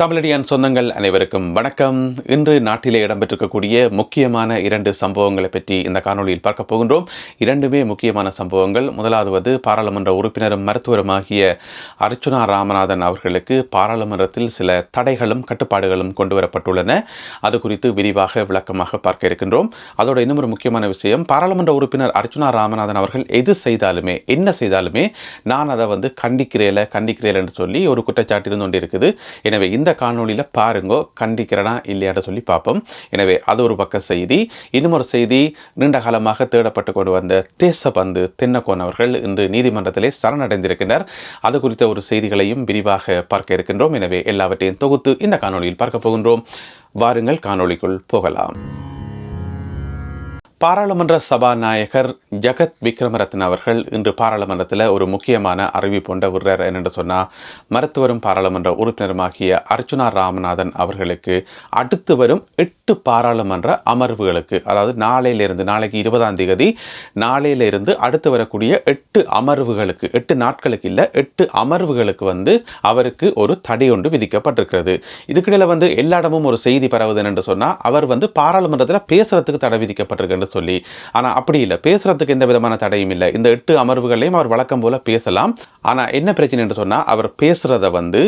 தமிழடியான் சொந்தங்கள் அனைவருக்கும் வணக்கம். இன்று நாட்டிலே இடம்பெற்றிருக்கக்கூடிய முக்கியமான இரண்டு சம்பவங்களை பற்றி இந்த காணொளியில் பார்க்க போகின்றோம். இரண்டுமே முக்கியமான சம்பவங்கள். முதலாவது வந்து பாராளுமன்ற உறுப்பினரும் மருத்துவருமாகிய அர்ச்சுனா ராமநாதன் அவர்களுக்கு பாராளுமன்றத்தில் சில தடைகளும் கட்டுப்பாடுகளும் கொண்டு வரப்பட்டுள்ளன. அது குறித்து விரிவாக விளக்கமாக பார்க்க இருக்கின்றோம். அதோட இன்னும் ஒரு முக்கியமான விஷயம் பாராளுமன்ற உறுப்பினர் அர்ச்சுனா ராமநாதன் அவர்கள் எது செய்தாலுமே என்ன செய்தாலுமே நான் அதை வந்து கண்டிக்கிறேல கண்டிக்கிறேல என்று சொல்லி ஒரு குற்றச்சாட்டு இருந்து கொண்டு இருக்குது எனவே இந்த காணொளியில் பாருங்கோ கண்டிக்கிறனா இல்லையாட சொல்லி பார்ப்போம். எனவே அது ஒரு பக்க செய்தி. இன்னும் ஒரு செய்தி நீண்ட காலமாக தேடப்பட்டு கொண்டு வந்த தேசபந்து தென்னக்கோன் அவர்கள் இன்று நீதிமன்றத்திலே சரணடைந்திருக்கின்றனர் அது குறித்த ஒரு செய்திகளையும் விரிவாக பார்க்க இருக்கின்றோம். எனவே எல்லாவற்றையும் தொகுத்து இந்த காணொளியில் பார்க்க போகின்றோம். வாருங்கள் காணொளிக்குள் போகலாம். பாராளுமன்ற சபாநாயகர் ஜெகத் விக்ரமரத்ன அவர்கள் இன்று பாராளுமன்றத்தில் ஒரு முக்கியமான அறிவிப்பு ஒன்றை விடுறார். என்னென்று சொன்னால் மருத்துவரும் பாராளுமன்ற உறுப்பினருமாகிய அர்ச்சுனா ராமநாதன் அவர்களுக்கு அடுத்து வரும் எட்டு பாராளுமன்ற அமர்வுகளுக்கு அதாவது நாளையிலிருந்து நாளைக்கு இருபதாம் தேதி நாளையிலிருந்து அடுத்து வரக்கூடிய எட்டு அமர்வுகளுக்கு எட்டு நாட்களுக்கு இல்லை எட்டு அமர்வுகளுக்கு வந்து அவருக்கு ஒரு தடை ஒன்று விதிக்கப்பட்டிருக்கிறது. இதுக்கிடையில் வந்து எல்லா இடமும் ஒரு செய்தி பரவுது என்று சொன்னால் அவர் வந்து பாராளுமன்றத்தில் பேசுகிறதுக்கு தடை விதிக்கப்பட்டிருக்குன்னு சொல்லி ஆனால் அப்படி இல்லை. பேசுறதுக்கு எந்த விதமான தடையும் இல்லை. இந்த எட்டு அமர்வுகளையும் அவர் வழக்கம் போல பேசலாம். ஆனால் என்ன பிரச்சனை என்று சொன்னால் அவர் பேசுறத வந்து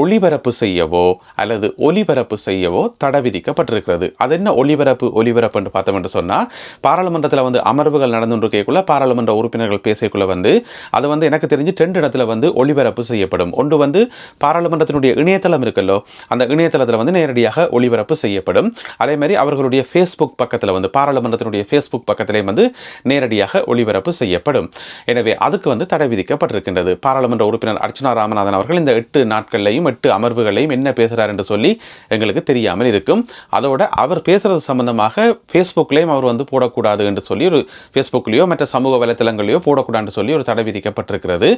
ஒளிபரப்பு செய்யவோ அல்லது ஒலிபரப்பு செய்யவோ தடை விதிக்கப்பட்டிருக்கிறது. அது என்ன ஒளிபரப்பு ஒலிபரப்புன்னு பார்த்தோம் என்று சொன்னால் பாராளுமன்றத்தில் வந்து அமர்வுகள் நடந்துருக்கக்குள்ள பாராளுமன்ற உறுப்பினர்கள் பேசக்குள்ள வந்து அது வந்து எனக்கு தெரிஞ்சு ரெண்டு இடத்துல வந்து ஒளிபரப்பு செய்யப்படும். ஒன்று வந்து பாராளுமன்றத்தினுடைய இணையதளம் இருக்குல்லோ அந்த இணையதளத்தில் வந்து நேரடியாக ஒளிபரப்பு செய்யப்படும். அதே மாதிரி அவர்களுடைய ஃபேஸ்புக் பக்கத்தில் வந்து பாராளுமன்றத்தினுடைய ஃபேஸ்புக் பக்கத்திலே வந்து நேரடியாக ஒளிபரப்பு செய்யப்படும். எனவே அதுக்கு வந்து தடை விதிக்கப்பட்டிருக்கின்றது. பாராளுமன்ற உறுப்பினர் அர்ச்சனா ராமநாதன் அவர்கள் இந்த எட்டு நாட்கள்லையும் எட்டு அமர்வுகளையும் என்ன பேசுகிறார் என்று சொல்லி எங்களுக்கு தெரியாமல் இருக்கும். அதோட அவர் பேசுறது சம்பந்தமாக ஃபேஸ்புக்லேயும் அவர் வந்து போடக்கூடாது என்று சொல்லி ஒரு ஃபேஸ்புக்லேயோ மற்ற சமூக வலைத்தளங்களையோ போடக்கூடாதுன்னு சொல்லி ஒரு தடை விதிக்கப்பட்டிருக்கிறது.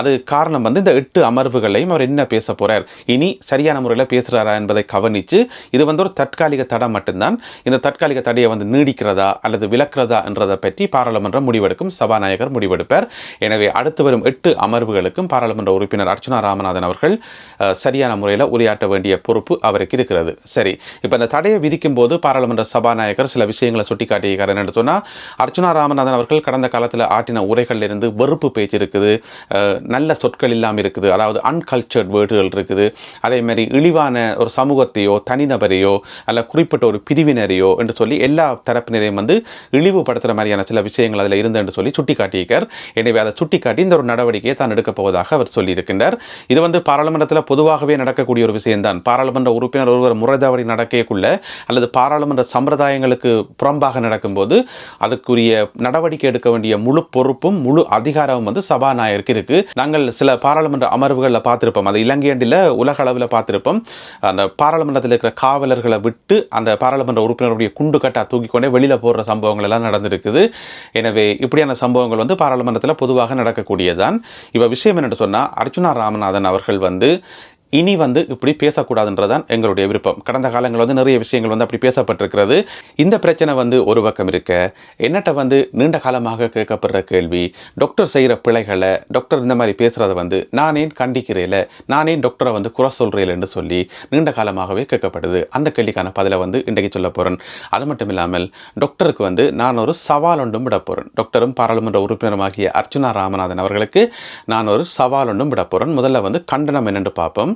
அது காரணம் வந்து இந்த எட்டு அமர்வுகளையும் அவர் என்ன பேச போறார்? இனி சரியான முறையில் பேசுகிறாரா என்பதை கவனித்து இது வந்து ஒரு தற்காலிக தடை மட்டும்தான். இந்த தற்காலிக தடையை வந்து நீடிக்கிறதா அல்லது விலக்கிறதா என்றதை பற்றி பாராளுமன்றம் முடிவெடுக்கும் சபாநாயகர் முடிவெடுப்பார். எனவே அடுத்து வரும் எட்டு அமர்வுகளுக்கும் பாராளுமன்ற உறுப்பினர் அர்ச்சுனா ராமநாதன் அவர்கள் சரியான முறையில் உரையாற்ற வேண்டிய பொறுப்பு அவருக்கு இருக்கிறது. சரி இப்போ இந்த தடையை விதிக்கும் போது பாராளுமன்ற சபாநாயகர் சில விஷயங்களை சுட்டிக்காட்டியிருக்கார். என்ன சொன்னால் அர்ச்சனா ராமநாதன் அவர்கள் கடந்த காலத்தில் ஆற்றின உரைகளில் இருந்து வெறுப்பு பேச்சு இருக்குது நல்ல சொற்கள் இல்லாமல் இருக்குது அதாவது அன்கல்ச்சர்ட் வேர்டுகள் இருக்குது. அதே மாதிரி இழிவான ஒரு சமூகத்தையோ தனிநபரையோ அல்ல குறிப்பிட்ட ஒரு பிரிவினரையோ என்று சொல்லி எல்லா தரப்பினரையும் வந்து இழிவுபடுத்துகிற மாதிரியான சில விஷயங்கள் அதில் இருந்து என்று சொல்லி சுட்டிக்காட்டியிருக்கார். எனவே அதை சுட்டிக்காட்டி இந்த ஒரு நடவடிக்கையை தான் எடுக்கப் போவதாக அவர் சொல்லியிருக்கின்றார். இது வந்து பாராளுமன்றத்தில் பொதுவாகவே நடக்கக்கூடிய ஒரு விஷயம்தான். பாராளுமன்ற உறுப்பினர் ஒருவர் முறைதவறி நடக்கக்குள்ள அல்லது பாராளுமன்ற சம்பிரதாயங்களுக்கு புறம்பாக நடக்கும்போது அதுக்குரிய நடவடிக்கை எடுக்க வேண்டிய முழு பொறுப்பும் முழு அதிகாரமும் வந்து சபாநாயகருக்கு இருக்கு. நாங்கள் சில பாராளுமன்ற அமர்வுகளில் பார்த்திருப்போம். அது இலங்கையண்டில் உலக அளவில் பார்த்திருப்போம். அந்த பாராளுமன்றத்தில் இருக்கிற காவலர்களை விட்டு அந்த பாராளுமன்ற உறுப்பினருடைய குண்டு கட்டா தூக்கி கொண்டே வெளியில் போடுற சம்பவங்கள் எல்லாம் நடந்திருக்குது. எனவே இப்படியான சம்பவங்கள் வந்து பாராளுமன்றத்தில் பொதுவாக நடக்கக்கூடியதான் இப்போ விஷயம் என்னென்னு சொன்னால் அர்ச்சுனா ராமநாதன் அவர்கள் வந்து இனி வந்து இப்படி பேசக்கூடாதுன்றதான் எங்களுடைய விருப்பம். கடந்த காலங்கள் வந்து நிறைய விஷயங்கள் வந்து அப்படி பேசப்பட்டிருக்கிறது. இந்த பிரச்சனை வந்து ஒரு பக்கம் இருக்க என்னட்ட வந்து நீண்ட காலமாக கேட்கப்படுற கேள்வி டாக்டர் செய்கிற பிழைகளை டாக்டர் இந்த மாதிரி பேசுகிறத வந்து நானே ஏன் கண்டிக்கிறேல டாக்டரை வந்து குறை சொல்கிறேன் சொல்லி நீண்ட காலமாகவே கேட்கப்படுது. அந்த கேள்விக்கான பதிலை வந்து இன்றைக்கு சொல்ல போகிறேன் அது மட்டும் இல்லாமல் டாக்டருக்கு வந்து நான் ஒரு சவால் ஒன்றும் விட போகிறேன் டாக்டரும் பாராளுமன்ற உறுப்பினருமாகிய அர்ச்சுனா ராமநாதன் அவர்களுக்கு நான் ஒரு சவால் ஒன்றும் விட போகிறேன் முதல்ல வந்து கண்டனம் என்னென்று பார்ப்போம்.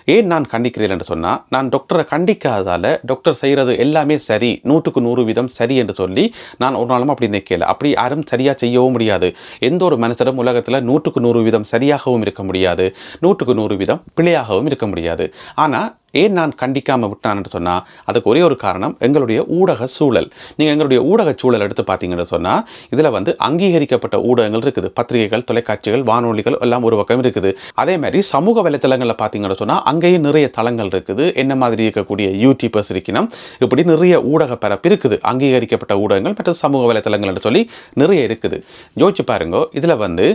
ஏன் நான் கண்டிக்கிறேன் என்று சொன்னால் நான் டாக்டரை கண்டிக்காததால் டாக்டர் செய்கிறது எல்லாமே சரி நூற்றுக்கு நூறு வீதம் சரி என்று சொல்லி நான் ஒரு நாளும் அப்படி நிற்கல அப்படி யாரும் சரியாக செய்யவும் முடியாது. எந்த ஒரு மனுஷரும் உலகத்தில் நூற்றுக்கு நூறு வீதம் சரியாகவும் இருக்க முடியாது. நூற்றுக்கு நூறு வீதம் பிழையாகவும் இருக்க முடியாது. ஆனால் ஏன் நான் கண்டிக்காமல் விட்டான்னு சொன்னால் அதுக்கு ஒரே ஒரு காரணம் எங்களுடைய ஊடக சூழல். நீங்கள் எங்களுடைய ஊடக சூழல் எடுத்து பார்த்தீங்கன்னு சொன்னால் இதில் வந்து அங்கீகரிக்கப்பட்ட ஊடகங்கள் இருக்குது. பத்திரிகைகள் தொலைக்காட்சிகள் வானொலிகள் எல்லாம் ஒரு பக்கம் இருக்குது. அதே மாதிரி சமூக வலைத்தளங்களில் பார்த்தீங்கன்னு சொன்னால் அங்கேயும் நிறைய தளங்கள் இருக்குது. என்ன மாதிரி இருக்கக்கூடிய யூடியூபர்ஸ் இருக்கணும் இப்படி நிறைய ஊடக பரப்பு இருக்குது. அங்கீகரிக்கப்பட்ட ஊடகங்கள் மற்றும் சமூக வலைத்தளங்கள்னு சொல்லி நிறைய இருக்குது. யோசிச்சு பாருங்க இதில் வந்து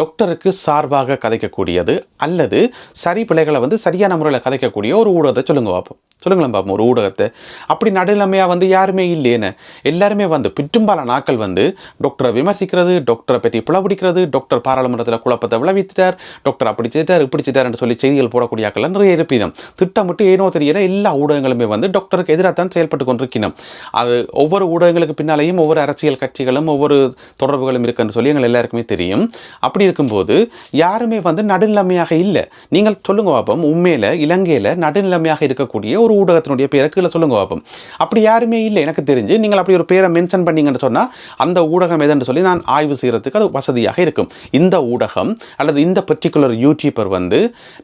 டாக்டருக்கு சார்பாக கதைக்கக்கூடியது அல்லது சரி பிள்ளைகளை வந்து சரியான முறையில் கதைக்கக்கூடிய ஒரு ஊடகத்தை சொல்லுங்க பார்ப்போம் சொல்லுங்களேன் பார்ப்போம் ஒரு ஊடகத்தை. அப்படி நடுநிலைமையாக வந்து யாருமே இல்லையேன்னு. எல்லாருமே வந்து பிற்றும்பால நாட்கள் வந்து டாக்டரை விமர்சிக்கிறது டாக்டரை பற்றி பிளவடிக்கிறது டாக்டர் பாராளுமன்றத்தில் குழப்பத்தை விளைவித்துட்டார் டாக்டர் அப்படி செய்தார் இப்படி செய்தார்னு சொல்லி செய்திகள் போடக்கூடிய ஆட்கள் இருப்பினும். திட்டமிட்டு ஏனோ தெரியல எல்லா ஊடகங்களுமே வந்து டாக்டருக்கு எதிராக தான் செயல்பட்டு கொண்டிருக்கணும் அது ஒவ்வொரு ஊடகங்களுக்கு பின்னாலேயும் ஒவ்வொரு அரசியல் கட்சிகளும் ஒவ்வொரு தொடர்புகளும் இருக்குன்னு சொல்லி எங்கள் எல்லாருக்குமே தெரியும். அப்படி இருக்கும்போது யாருமே வந்து நடுநிலைமையாக இல்லை. நீங்கள் சொல்லுங்க பாப்போம் உண்மையில் இலங்கையில் நடுநிலைமையாக இருக்கக்கூடிய ஒரு ஊடகத்தினுடைய பேரை கீழே சொல்லுங்க பாப்போம். அப்படி யாருமே இல்லை எனக்கு தெரிஞ்சு. நீங்கள் அப்படி ஒரு பேரை மென்ஷன் பண்ணீங்கன்னு சொன்னால் அந்த ஊடகம் எதுன்னு சொல்லி நான் ஆய்வு செய்கிறதுக்கு அது வசதியாக இருக்கும். இந்த ஊடகம் அல்லது இந்த பர்டிகுலர் யூடியூபர் வந்து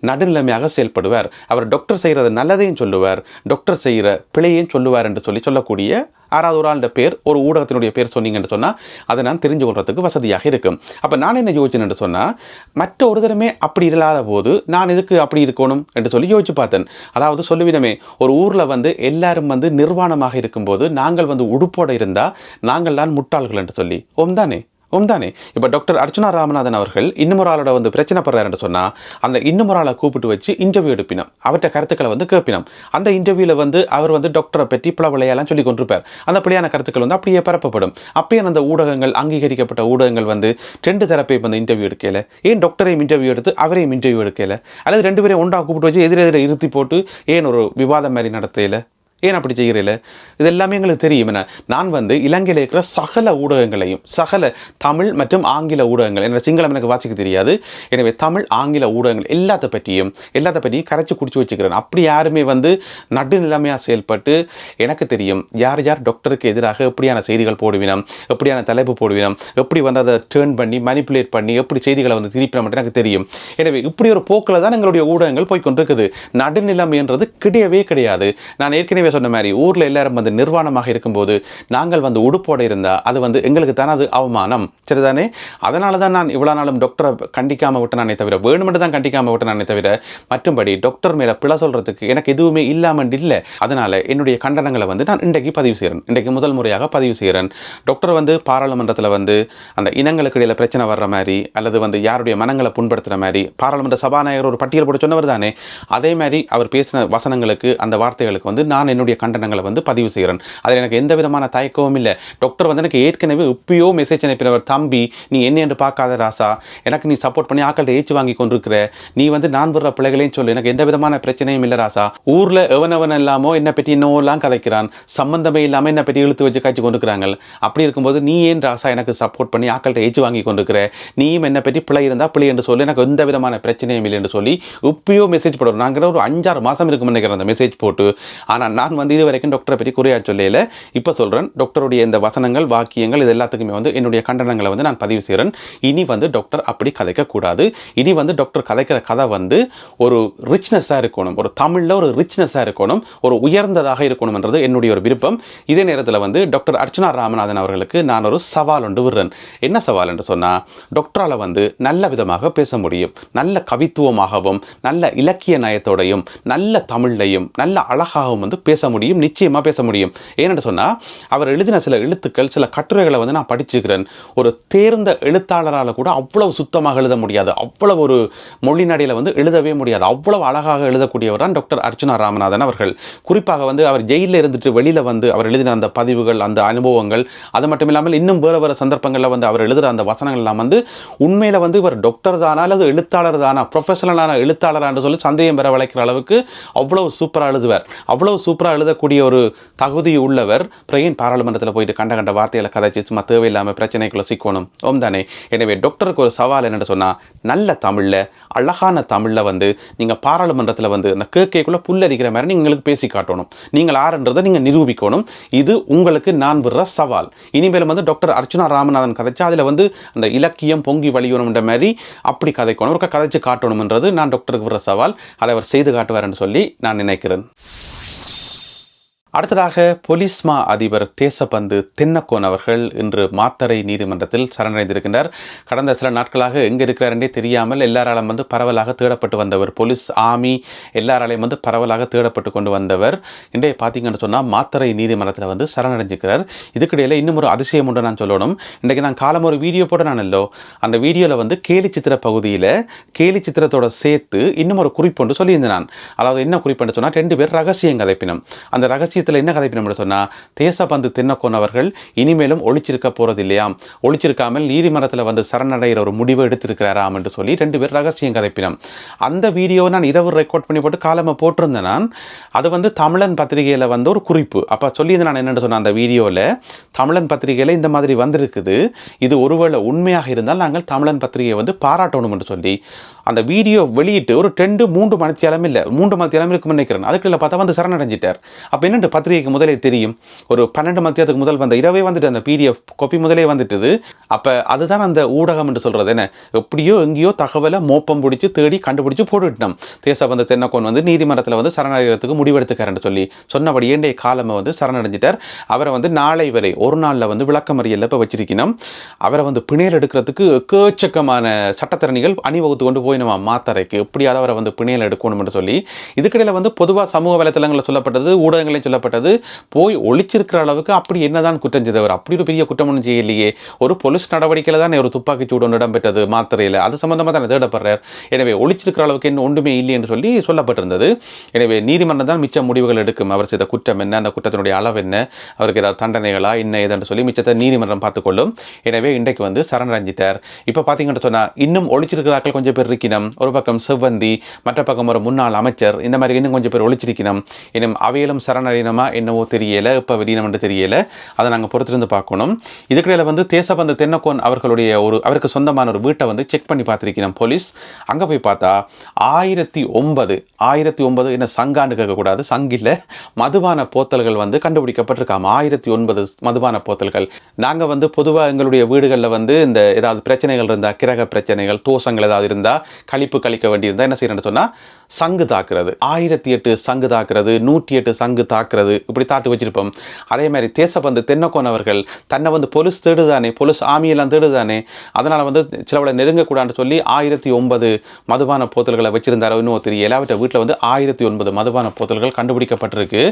நடுநிலைமையாக சொல்லுவார். அவர் டாக்டர் செய்கிறது நல்லதையும் சொல்லுவார். டாக்டர் செய்கிற பிழையையும் சொல்லுவார் என்று சொல்லி சொல்லக்கூடிய ஆறாவது ஒரு ஆளுடைய பேர் ஒரு ஊடகத்தினுடைய பேர் சொன்னீங்கன்னு சொன்னால் அதை நான் தெரிஞ்சு கொள்றதுக்கு வசதியாக இருக்கும். அப்போ நான் என்ன யோசிச்சேன்னு சொன்னால் மற்ற ஒரு தரமே அப்படி இல்லாத போது நான் இதுக்கு அப்படி இருக்கணும் என்று சொல்லி யோசிச்சு பார்த்தேன். அதாவது சொல்லுவிடமே ஒரு ஊரில் வந்து எல்லாரும் வந்து நிர்வாணமாக இருக்கும்போது நாங்கள் வந்து உடுப்போடு இருந்தால் நாங்கள் தான் முட்டாள்கள் என்று சொல்லி. ஓம் தானே? உண்தானே இப்போ டாக்டர் அர்ச்சனா ராமநாதன் அவர்கள் இன்னும் ஆளோட வந்து பிரச்சனை படுறாருன்னு சொன்னால் அந்த இன்னும் ஆளை கூப்பிட்டு வச்சு இன்டர்வியூ எடுப்பினோம். அவர்கிட்ட கருத்துக்களை வந்து கேட்பினோம் அந்த இன்டர்வியூவில் வந்து அவர் வந்து டாக்டரை பற்றி பல விளையாலாம் சொல்லி கொண்டிருப்பார். அந்த பிள்ளையான கருத்துக்கள் வந்து அப்படியே பரப்பப்படும். அப்பயே அந்த ஊடகங்கள் அங்கீகரிக்கப்பட்ட ஊடகங்கள் வந்து ரெண்டு தரப்பை வந்து இன்டர்வியூ எடுக்கல. ஏன் டாக்டரையும் இன்டர்வியூ எடுத்து அவரையும் இன்டர்வியூ எடுக்கல? அல்லது ரெண்டு பேரையும் ஒன்றா கூப்பிட்டு வச்சு எதிர எதிர இருத்தி போட்டு ஏன் ஒரு விவாதம் மாதிரி நடத்தையில் ஏன் அப்படி செய்கிறீர்கள்? இது எல்லாமே எங்களுக்கு தெரியும். என்ன? நான் வந்து இலங்கையில் இருக்கிற சகல ஊடகங்களையும் சகல தமிழ் மற்றும் ஆங்கில ஊடகங்கள் என்ற சிங்களம் எனக்கு வாசிக்க தெரியாது. எனவே தமிழ் ஆங்கில ஊடகங்கள் எல்லாத்த பற்றியும் எல்லாத்த பற்றியும் கரைச்சி குடிச்சு வச்சுக்கிறேன். அப்படி யாருமே வந்து நடுநிலைமையாக செயல்பட்டு எனக்கு தெரியும் யார் யார் டாக்டருக்கு எதிராக எப்படியான செய்திகள் போடுவினம் எப்படியான தலைப்பு போடுவினம் எப்படி வந்து அதை டேர்ன் பண்ணி மனிப்புலேட் பண்ணி எப்படி செய்திகளை வந்து திருப்பின மட்டும் எனக்கு தெரியும். எனவே இப்படி ஒரு போக்கில் தான் எங்களுடைய ஊடகங்கள் போய்கொண்டிருக்குது நடுநிலைமைன்றது கிடையவே கிடையாது. நான் ஏற்கனவே சொன்ன மாதிரி ஊரில் எல்லாரும் வந்து நிர்வாணமாக இருக்கும்போது நாங்கள் வந்து உடுப்போட இருந்தால் அது வந்து எங்களுக்கு தானே அது அவமானம். சரிதானே? அதனால தான் நான் இவ்வளோ நாளும் டாக்டரை கண்டிக்காமல் விட்டனானே தவிர வேணுமென்று தான் கண்டிக்காமல் விட்டனானே தவிர மற்றும்படி டாக்டர் மேலே பிழை சொல்கிறதுக்கு எனக்கு எதுவுமே இல்லாமல் இல்லை அதனால் என்னுடைய கண்டனங்களை வந்து நான் இன்றைக்கு பதிவு செய்கிறேன் இன்றைக்கு முதல் முறையாக பதிவு செய்கிறேன் டாக்டர் வந்து பாராளுமன்றத்தில் வந்து அந்த இனங்களுக்கு இடையில் பிரச்சனை வர்ற மாதிரி அல்லது வந்து யாருடைய மனங்களை புண்படுத்துகிற மாதிரி பாராளுமன்ற சபாநாயகர் ஒரு பட்டியல் போட்டு சொன்னவர் தானே? அதே மாதிரி அவர் பேசின வசனங்களுக்கு அந்த வார்த்தைகளுக்கு வந்து நான் என்னுடைய கண்டனங்களை வந்து பதிவு செய்கிறேன். அதில் எனக்கு எந்த விதமான தயக்கமும் இல்லை. டாக்டர் வந்து எனக்கு ஏற்கனவே இப்பயோ மெசேஜ் அனுப்பினவர் தம்பி நீ என்ன என்று பார்க்காத ராசா. எனக்கு நீ சப்போர்ட் பண்ணி ஆக்கள்கிட்ட ஏச்சு வாங்கி கொண்டிருக்கிற. நீ வந்து நான் வர்ற பிள்ளைகளையும் சொல்லு. எனக்கு எந்த விதமான பிரச்சனையும் இல்லை ராசா. ஊரில் எவனவன் இல்லாமல் இல்லாமோ என்னை பற்றி இன்னோலாம் கதைக்கிறான். சம்மந்தமே இல்லாமல் என்னை பற்றி இழுத்து வச்சு காய்ச்சி கொண்டிருக்கிறாங்க அப்படி இருக்கும்போது நீ ஏன் ராசா எனக்கு சப்போர்ட் பண்ணி ஆக்கள்கிட்ட ஏச்சு வாங்கி கொண்டிருக்கிற? நீயும் என்னை பற்றி பிள்ளை இருந்தால் பிள்ளை என்று சொல்லி. எனக்கு எந்த விதமான பிரச்சனையும் இல்லை என்று சொல்லி இப்பயோ மெசேஜ் போடுறோம் நாங்கள் ஒரு அஞ்சாறு மாதம் இருக்கும் நினைக்கிறேன் அந்த மெசேஜ் போட்டு. ஆனால் நான் நான் வந்து இது வரைக்கும் டாக்டரை பற்றி குறையா சொல்லல. இப்போ சொல்கிறேன் டாக்டருடைய இந்த வசனங்கள் வாக்கியங்கள் இது எல்லாத்துக்குமே வந்து என்னுடைய கண்டனங்களை வந்து நான் பதிவு செய்கிறேன் இனி வந்து டாக்டர் அப்படி கதைக்கக்கூடாது இனி வந்து டாக்டர் கதைக்கிற கதை வந்து ஒரு ரிச்னஸாக இருக்கணும். ஒரு தமிழில் ஒரு ரிச்னஸாக இருக்கணும். ஒரு உயர்ந்ததாக இருக்கணும்ன்றது என்னுடைய ஒரு விருப்பம். இதே நேரத்தில் வந்து டாக்டர் அர்ச்சனா ராமநாதன் அவர்களுக்கு நான் ஒரு சவால் ஒன்று விடுறேன். என்ன சவால் என்று சொன்னால் டாக்டரால் வந்து நல்ல விதமாக பேச முடியும். நல்ல கவித்துவமாகவும் நல்ல இலக்கிய நயத்தோடையும் நல்ல தமிழ்லையும் நல்ல அழகாகவும் வந்து பேச முடியும் நிச்சயமாக பேச முடியும். ஏனென்று சொன்னால் அவர் எழுதின சில எழுத்துக்கள் சில கட்டுரைகளை வந்து நான் படிச்சுக்கிறேன். ஒரு தேர்ந்த எழுத்தாளரால் கூட அவ்வளவு சுத்தமாக எழுத முடியாது. அவ்வளவு ஒரு மொழி நடையில் வந்து எழுதவே முடியாது. அவ்வளவு அழகாக எழுதக்கூடியவர் தான் டாக்டர் அர்ச்சனா ராமநாதன் அவர்கள். குறிப்பாக வந்து அவர் ஜெயிலில் இருந்துட்டு வெளியில் வந்து அவர் எழுதின அந்த பதிவுகள் அந்த அனுபவங்கள் அது மட்டும் இல்லாமல் இன்னும் வேறு வேறு சந்தர்ப்பங்களில் வந்து அவர் எழுதுகிற அந்த வசனங்கள்லாம் வந்து உண்மையில் வந்து இவர் டாக்டர் தானா அல்லது எழுத்தாளர் தானா ப்ரொஃபஷனலான எழுத்தாளரான்னு சொல்லி சந்தேகம் பெற வளைக்கிற அளவுக்கு அவ்வளவு சூப்பராக எழுதுவார். அவ்வளவு சூப்பராக அழுதக்கூடிய ஒரு தகுதி உள்ளவர் பிரெயின் பாராளுமன்றத்தில் போயிட்டு கண்ட கண்ட வார்த்தைகளை கதைச்சு சும்மா தேவையில்லாமல் பிரச்சனைக்குள்ள சிக்கணும். ஓம் தானே. எனவே டாக்டருக்கு ஒரு சவால் என்னென்னு சொன்னால் நல்ல தமிழில் அழகான தமிழில் வந்து நீங்கள் பாராளுமன்றத்தில் வந்து அந்த கேட்கைக்குள்ளே புல்லரிக்கிற மாதிரி நீங்களுக்கு பேசி காட்டணும். நீங்கள் ஆறுன்றதை நீங்கள் நிரூபிக்கணும். இது உங்களுக்கு நான் விடுற சவால். இனிமேல் வந்து டாக்டர் அர்ச்சுனா ராமநாதன் கதைச்சா அதில் வந்து அந்த இலக்கியம் பொங்கி வழியணும்ன்ற மாதிரி அப்படி கதைக்கணும். ஒரு கதைச்சு காட்டணும்ன்றது நான் டாக்டருக்கு விடுற சவால். அதை அவர் செய்து காட்டுவார்னு சொல்லி நான் நினைக்கிறேன். அடுத்ததாக பொலிஸ்மா அதிபர் தேசபந்து தென்னக்கோன் அவர்கள் இன்று மாத்தறை நீதிமன்றத்தில் சரணடைந்திருக்கின்றார். கடந்த சில நாட்களாக எங்கே இருக்கிறார் தெரியாமல் எல்லாராலும் வந்து பரவலாக தேடப்பட்டு வந்தவர் போலீஸ் ஆமி எல்லாராலையும் வந்து பரவலாக தேடப்பட்டு கொண்டு வந்தவர். இன்றைய பார்த்தீங்கன்னு சொன்னால் மாத்தறை நீதிமன்றத்தில் வந்து சரணடைஞ்சிருக்கிறார். இதுக்கிடையில் இன்னும் ஒரு அதிசயம் உண்டு நான் சொல்லணும். இன்றைக்கு நான் காலம் ஒரு வீடியோ போட நான் இல்லோ. அந்த வீடியோவில் வந்து கேலி சித்திர பகுதியில் கேலி சித்திரத்தோட சேர்த்து இன்னும் ஒரு குறிப்பு ஒன்று சொல்லியிருந்தேன் நான். அதாவது என்ன குறிப்புன்னு சொன்னால் ரெண்டு பேர் ரகசியம் கதைப்பினம் அந்த ரகசிய விஷயத்தில் என்ன கதைப்பினம் சொன்னால் தேசபந்து தென்னக்கோன் அவர்கள் இனிமேலும் ஒழிச்சிருக்க போகிறது இல்லையாம் ஒழிச்சிருக்காமல் நீதிமன்றத்தில் வந்து சரணடைகிற ஒரு முடிவை எடுத்திருக்கிறாராம் என்று சொல்லி ரெண்டு பேர் ரகசியம் கதைப்பினம் அந்த வீடியோ நான் இரவு ரெக்கார்ட் பண்ணி போட்டு காலமாக போட்டிருந்தேன் நான். அது வந்து தமிழன் பத்திரிகையில் வந்து ஒரு குறிப்பு. அப்போ சொல்லியிருந்தேன் நான் என்னென்னு சொன்னேன் அந்த வீடியோவில் தமிழன் பத்திரிகையில் இந்த மாதிரி வந்திருக்குது. இது ஒருவேளை உண்மையாக இருந்தால் நாங்கள் தமிழன் பத்திரிகையை வந்து பாராட்டணும் என்று சொல்லி அந்த வீடியோ வெளியிட்டு ஒரு ரெண்டு மூன்று மணித்தியாலம் இல்லை மூன்று மணித்தியாலம் இருக்கும்னு நினைக்கிறேன். அதுக்குள்ள பார்த்தா வந்து சரணடைஞ்சிட்டார். அப்போ என்னென்று பத்திரிகைக்கு முதலே தெரியும். ஒரு பன்னெண்டு மத்தியத்துக்கு முதல் வந்த இரவே வந்துட்டு அந்த பிடிஎஃப் கொப்பி முதலே வந்துட்டுது. அப்போ அதுதான் அந்த ஊடகம் என்று சொல்கிறது என்ன? எப்படியோ எங்கேயோ தகவலை மோப்பம் பிடிச்சி தேடி கண்டுபிடிச்சி போட்டுவிட்டோம் தேசபந்த தென்னக்கோன் வந்து நீதிமன்றத்தில் வந்து சரணடைகிறதுக்கு முடிவெடுத்துக்காரன்னு சொல்லி சொன்னபடி ஏண்டைய காலமை வந்து சரணடைஞ்சிட்டார். அவரை வந்து நாளை வரை ஒரு நாளில் வந்து விளக்கமறியலில் இப்போ வச்சிருக்கணும். அவரை வந்து பிணையல் எடுக்கிறதுக்கு எக்கச்சக்கமான சட்டத்திறனிகள் அணிவகுத்து கொண்டு போய் நம்ம மாத்தரைக்கு. எப்படியாவது அவரை வந்து பிணையில் எடுக்கணும்னு சொல்லி. இதுக்கிடையில் வந்து பொதுவாக சமூக வலைத்தளங்களில் சொல்லப்பட்டது ஊடகங்களில் சொல்லப்பட்டது போய் ஒழிச்சிருக்கிற அளவுக்கு அப்படி என்னதான் குற்றம் செய்தவர்? அப்படி ஒரு பெரிய குற்றம் ஒன்றும் செய்யலையே. ஒரு போலீஸ் நடவடிக்கையில் தான் ஒரு துப்பாக்கி சூடு ஒன்று இடம்பெற்றது மாத்திரையில். அது சம்மந்தமாக தான் தேடப்படுறார்? எனவே ஒழிச்சிருக்கிற அளவுக்கு என்ன ஒன்றுமே இல்லை என்று சொல்லி சொல்லப்பட்டிருந்தது. எனவே நீதிமன்றம் தான் மிச்ச முடிவுகள் எடுக்கும். அவர் செய்த குற்றம் என்ன? அந்த குற்றத்தினுடைய அளவு என்ன? அவருக்கு ஏதாவது தண்டனைகளா? என்ன? ஏதென்று சொல்லி மிச்சத்தை நீதிமன்றம் பார்த்துக்கொள்ளும். எனவே இன்றைக்கு வந்து சரணடைஞ்சிட்டார் இப்போ பார்த்தீங்கன்னு சொன்னால் இன்னும் ஒழிச்சிருக்கிறார்கள் கொஞ்சம் பேர் இருக்கணும் ஒரு பக்கம் செவ்வந்தி மற்ற பக்கம் ஒரு முன்னாள் அமைச்சர். இந்த மாதிரி இன்னும் கொஞ்சம் பேர் ஒழிச்சிருக்கணும் இன்னும் அவையிலும் சரணடைனமா என்னவோ தெரியல இப்போ வெளியினம்னு என்று தெரியல. அதை நாங்கள் பொறுத்திருந்து பார்க்கணும். இதுக்கிடையில் வந்து தேசபந்து தென்னக்கோன் அவர்களுடைய ஒரு அவருக்கு சொந்தமான ஒரு வீட்டை வந்து செக் பண்ணி பார்த்துருக்கிறோம் போலீஸ். அங்கே போய் பார்த்தா ஆயிரத்தி ஒன்பது ஆயிரத்தி ஒன்பது என்ன சங்கான்னு கேட்கக்கூடாது சங்கில் மதுபான போத்தல்கள் வந்து கண்டுபிடிக்கப்பட்டிருக்காம. ஆயிரத்தி ஒன்பது மதுபான போத்தல்கள். நாங்கள் வந்து பொதுவாக எங்களுடைய வீடுகளில் வந்து இந்த ஏதாவது பிரச்சனைகள் இருந்தால் கிரக பிரச்சனைகள் தோஷங்கள் ஏதாவது இருந்தால் கழிப்பு கழிக்க வேண்டியிருந்தால் என்ன செய்யணும்னு சொன்னால் சங்கு தாக்குறது. ஆயிரத்தி எட்டு சங்கு தாக்குறது நூற்றி எட்டு சங்கு தாக்குறது இப்படி தாட்டு வச்சிருப்போம். அதே மாதிரி தேசப்பந்து தென்னக்கோன் அவர்கள் தன்னை வந்து பொலிஸ் தேடுதானே பொலிஸ் ஆமியெல்லாம் தேடுதானே அதனால் வந்து சிலவளை நெருங்கக்கூடாதுன்னு சொல்லி ஆயிரத்தி ஒன்பது மதுபான போத்தல்களை வச்சிருந்தாரோ இன்னும் தெரியல. அவற்றை வீட்டில் வந்து ஆயிரத்தி ஒன்பது மதுபான போத்தல்கள் கண்டுபிடிக்கப்பட்டிருக்கு.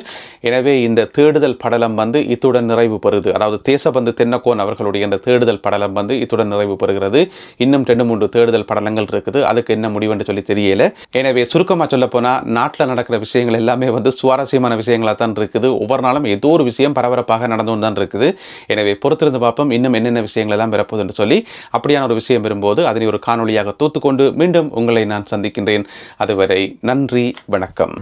எனவே இந்த தேடுதல் படலம் வந்து இத்துடன் நிறைவு பெறுது. அதாவது தேசபந்து தென்னக்கோன் அவர்களுடைய இந்த தேடுதல் படலம் வந்து இத்துடன் நிறைவு பெறுகிறது. இன்னும் ரெண்டு மூன்று தேடுதல் படலங்கள் இருக்குது. அதுக்கு என்ன முடிவுன்னு சொல்லி தெரியல. எனவே சுருக்கமாக சொல்ல போனால் நாட்டில் நடக்கிற விஷயங்கள் எல்லாமே வந்து சுவாரஸ்யமான விஷயங்களாக தான் இருக்குது. ஒவ்வொரு நாளும் ஏதோ ஒரு விஷயம் பரபரப்பாக நடந்து தான் இருக்குது. எனவே பொறுத்திருந்து பார்ப்போம் இன்னும் என்னென்ன விஷயங்கள் எல்லாம் பிறப்போது என்று சொல்லி அப்படியான ஒரு விஷயம் வரும்போது அதனை ஒரு காணொளியாக தூத்துக்கொண்டு மீண்டும் உங்களை நான் சந்திக்கின்றேன். அதுவரை நன்றி வணக்கம்.